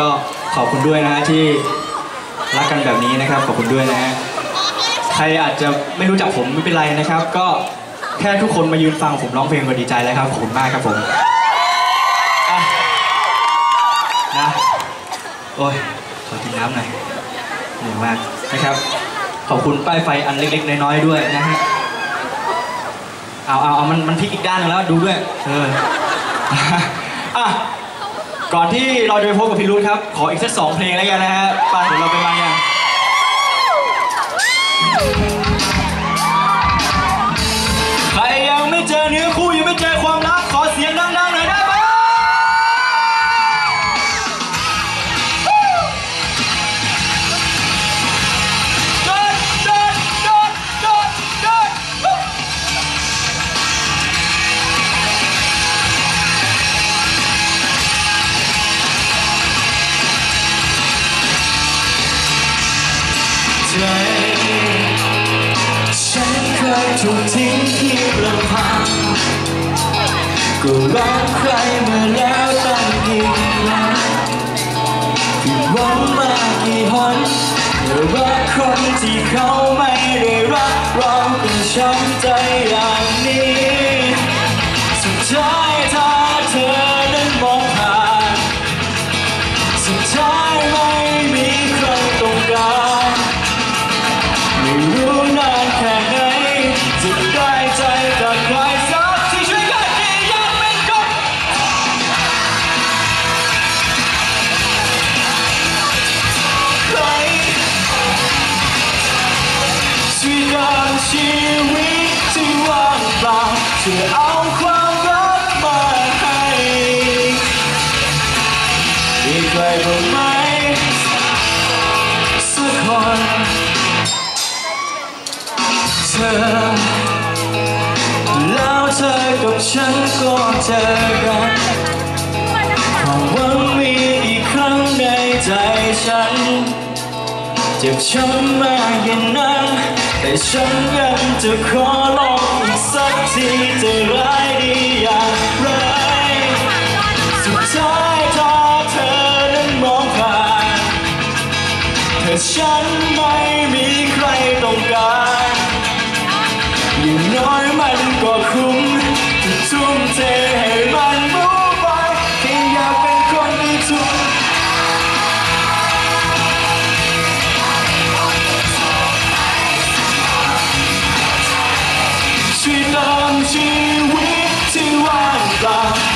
ก็ขอบคุณด้วยนะฮะที่รักกันแบบนี้นะครับ ขอบคุณด้วยนะฮะใครอาจจะไม่รู้จักผมไม่เป็นไรนะครับ ก็แค่ทุกคนมายืนฟังผมร้องเพลงก็ดีใจแล้วครับขอบคุณมากครับผมอะนะโอ้ยขอกินน้ำหน่อยเหนื่อยมากนะครับ ขอบคุณป้ายไฟอันเล็กๆน้อยๆด้วยนะฮะเอาเอาเอามันมันพลิกอีกด้านหนึงแล้วดูด้วยเอออะ ก่อนที่เราจะไปพบกับพี่รุ้ครับ ขออีกสักสองเพลงแล้วกันนะฮะปเดี๋ยวเราไปมากันใครยังไม่เจอเนื้อ ยถูกทิ้งเพียงลำพังก็รักใครมาแล้วตั้งกี่ครั้งผิดหวังมากี่หนเมื่อรักคนที่เขาไม่ได้รักเราก็ช้ำใจอย่างนี้สุดท้าย ชีวิตที่ว่างเปล่าช่วยเอาความรักมาให้มีใครบ้างไหมสักคนเธอแล้วเธอกับฉันก็เจอกันความหวังมีอีกครั้งในใจฉัน เจ็บช้ำมากย่างนั้น แต่ฉันยังจะขอลองอีกสักทีจะร้ายดีอย่างไรสุดท้ายถ้าเธอนั้นมองผ่านเธอฉันไม่มีใครต้องการอย่างน้อยมันก็คุ้มที่ทุ่มเทให้มัน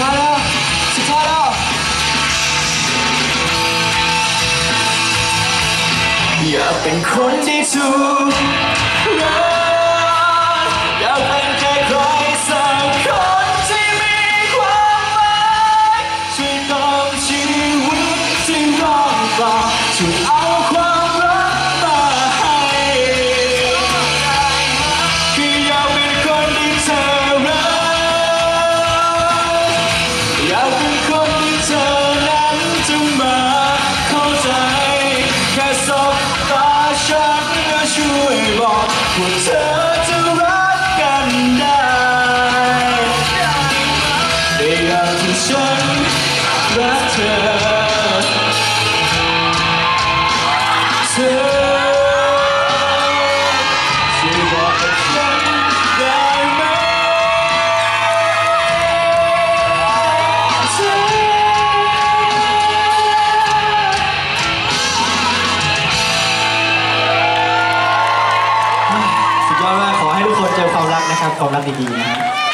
ท้ายแล้วสุดท้ายแล้วอยาเป็นคนที่ถูกรัก ว่าเธอจะรักกันได้ได้อยางที่ฉันรักเธอ รักนะครับความรักดีๆนะครับ